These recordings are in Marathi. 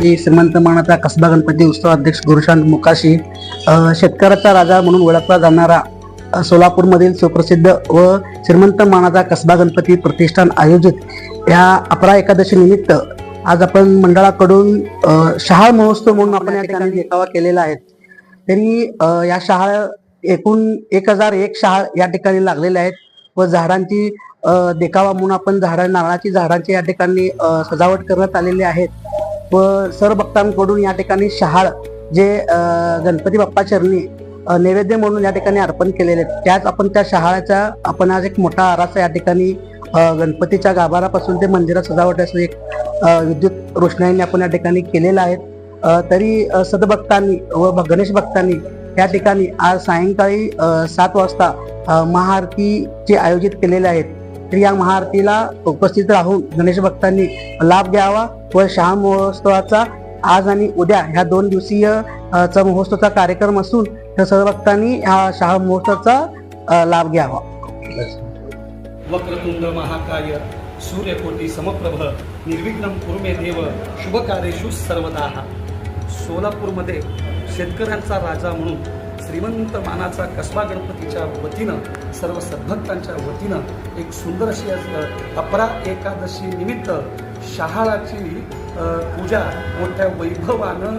मी श्रीमंत मानाचा कसबा गणपती उत्सव अध्यक्ष गुरुशांत मुकाशी शेतकऱ्याचा राजा म्हणून ओळखला जाणारा सोलापूरमधील सुप्रसिद्ध व श्रीमंत मानाचा कसबा गणपती प्रतिष्ठान आयोजित या अपरा एकादशी निमित्त आज आपण मंडळाकडून शहाळ महोत्सव म्हणून आपण या ठिकाणी देखावा केलेला आहे. तरी या शहाळ एकूण एक हजार एक शहाळ या ठिकाणी लागलेल्या आहेत व झाडांची देखावा म्हणून आपण झाडा नारळाची झाडांची या ठिकाणी सजावट करण्यात आलेली आहेत. व सर्व भक्तांकडून या ठिकाणी शहाळ जे गणपती बाप्पा चरणी नैवेद्य म्हणून या ठिकाणी अर्पण केलेले आहेत. त्याच आपण त्या शहाळाचा आपण आज एक मोठा आरासा या ठिकाणी गणपतीच्या गाभारापासून ते मंदिरात सजावट असं एक विद्युत रोषणाईने आपण या ठिकाणी केलेलं आहे. तरी सदभक्तांनी व गणेश भक्तांनी या ठिकाणी आज सायंकाळी सात वाजता महाआरतीचे आयोजित केलेले आहेत. तर महाआरतीला उपस्थित राहून गणेश भक्तांनी लाभ घ्यावा व शहा महोत्सवाचा आज आणि उद्या ह्या दोन दिवसीय चा महोत्सवाचा कार्यक्रम असून त्या सर्व भक्तांनी ह्या शहा महोत्सवाचा लाभ घ्यावा. वक्रतुंड महाकाय सूर्यकोटी समप्रभ निर्विघ्नं कुर्मे देव शुभकार्येषु सर्वदा सोलापूरमध्ये शेतकऱ्यांचा राजा म्हणून श्रीमंत मानाचा कसबा गणपतीच्या वतीनं सर्व सद्भक्तांच्या वतीनं एक सुंदर अशी अपरा एकादशी निमित्त शहाळाची पूजा मोठ्या वैभवानं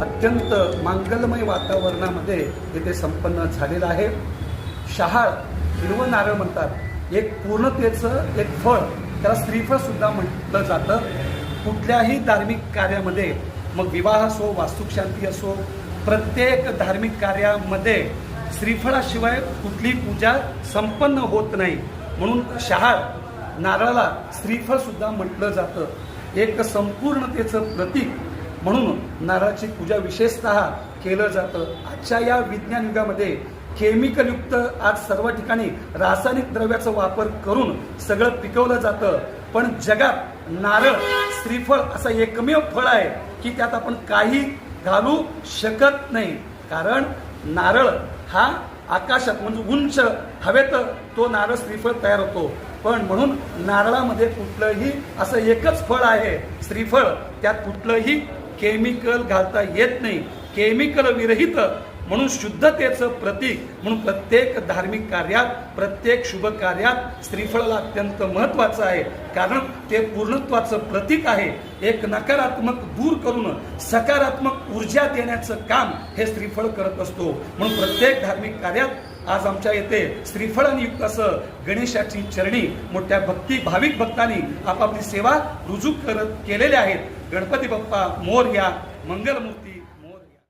अत्यंत मांगलमय वातावरणामध्ये येथे संपन्न झालेलं आहे. शहाळ हिरवं नारळ म्हणतात. एक पूर्णतेचं एक फळ. त्याला स्त्रीफळसुद्धा म्हटलं जातं. कुठल्याही धार्मिक कार्यामध्ये मग विवाह असो वास्तुशांती असो प्रत्येक धार्मिक कार्यामध्ये श्रीफळाशिवाय कुठली पूजा संपन्न होत नाही. म्हणून शहाळ नारळाला श्रीफळ सुद्धा म्हटलं जातं. एक संपूर्णतेचं प्रतीक म्हणून नारळाची पूजा विशेषतः केलं जातं. आजच्या या विज्ञान युगामध्ये केमिकलयुक्त आज सर्व ठिकाणी रासायनिक द्रव्याचा वापर करून सगळं पिकवलं जातं. पण जगात नारळ श्रीफळ असं एकमेव फळ आहे की त्यात आपण काही घालू शकत नाही. कारण नारळ हा आकाशात म्हणजे उंच हवेत तो नारळ श्रीफळ तयार होतो. पण म्हणून नारळामध्ये कुठलंही असं एकच फळ आहे श्रीफळ त्यात कुठलंही केमिकल घालता येत नाही. केमिकल विरहित म्हणून शुद्धतेचं प्रतीक म्हणून प्रत्येक धार्मिक कार्यात प्रत्येक शुभ कार्यात श्रीफळाला अत्यंत महत्वाचं आहे. कारण ते पूर्णत्वाचं प्रतीक आहे. एक नकारात्मक दूर करून सकारात्मक ऊर्जा देण्याचं काम हे श्रीफळ करत असतो. म्हणून प्रत्येक धार्मिक कार्यात आज आमच्या येथे श्रीफळनियुक्त असं गणेशाची चरणी मोठ्या भक्ती भाविक भक्तांनी आपापली सेवा रुजू करत केलेल्या आहेत. गणपती बाप्पा मोर या मंगलमूर्ती